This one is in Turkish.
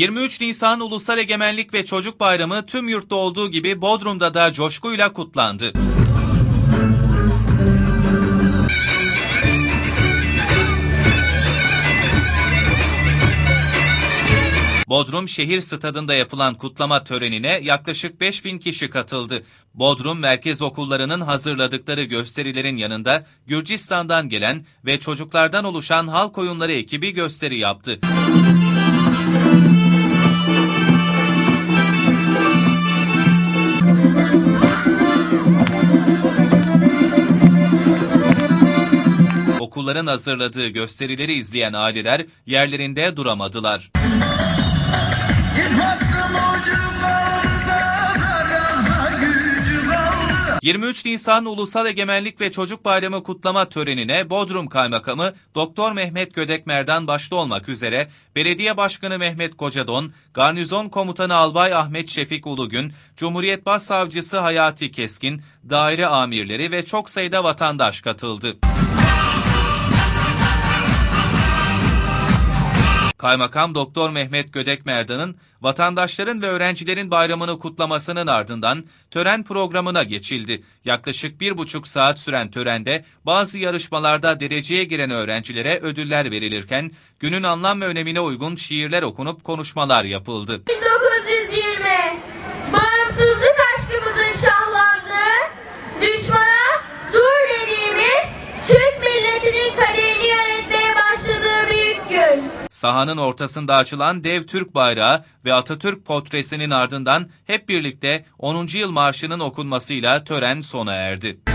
23 Nisan Ulusal Egemenlik ve Çocuk Bayramı tüm yurtta olduğu gibi Bodrum'da da coşkuyla kutlandı. Bodrum Şehir Stadında yapılan kutlama törenine yaklaşık 5000 kişi katıldı. Bodrum merkez okullarının hazırladıkları gösterilerin yanında Gürcistan'dan gelen ve çocuklardan oluşan halk oyunları ekibi gösteri yaptı. Okulların hazırladığı gösterileri izleyen aileler yerlerinde duramadılar. Hakkım ucumlarda karama gücüm aldı 23 Nisan Ulusal Egemenlik ve Çocuk Bayramı kutlama törenine Bodrum Kaymakamı Doktor Mehmet Gödekmer'den başta olmak üzere Belediye Başkanı Mehmet Kocadon, Garnizon Komutanı Albay Ahmet Şefik Ulugün, Cumhuriyet Başsavcısı Hayati Keskin, daire amirleri ve çok sayıda vatandaş katıldı. Kaymakam Doktor Mehmet Gödek Merdan'ın vatandaşların ve öğrencilerin bayramını kutlamasının ardından tören programına geçildi. Yaklaşık bir buçuk saat süren törende bazı yarışmalarda dereceye giren öğrencilere ödüller verilirken günün anlam ve önemine uygun şiirler okunup konuşmalar yapıldı. 1920 Sahanın ortasında açılan dev Türk bayrağı ve Atatürk portresinin ardından hep birlikte 10. yıl marşının okunmasıyla tören sona erdi.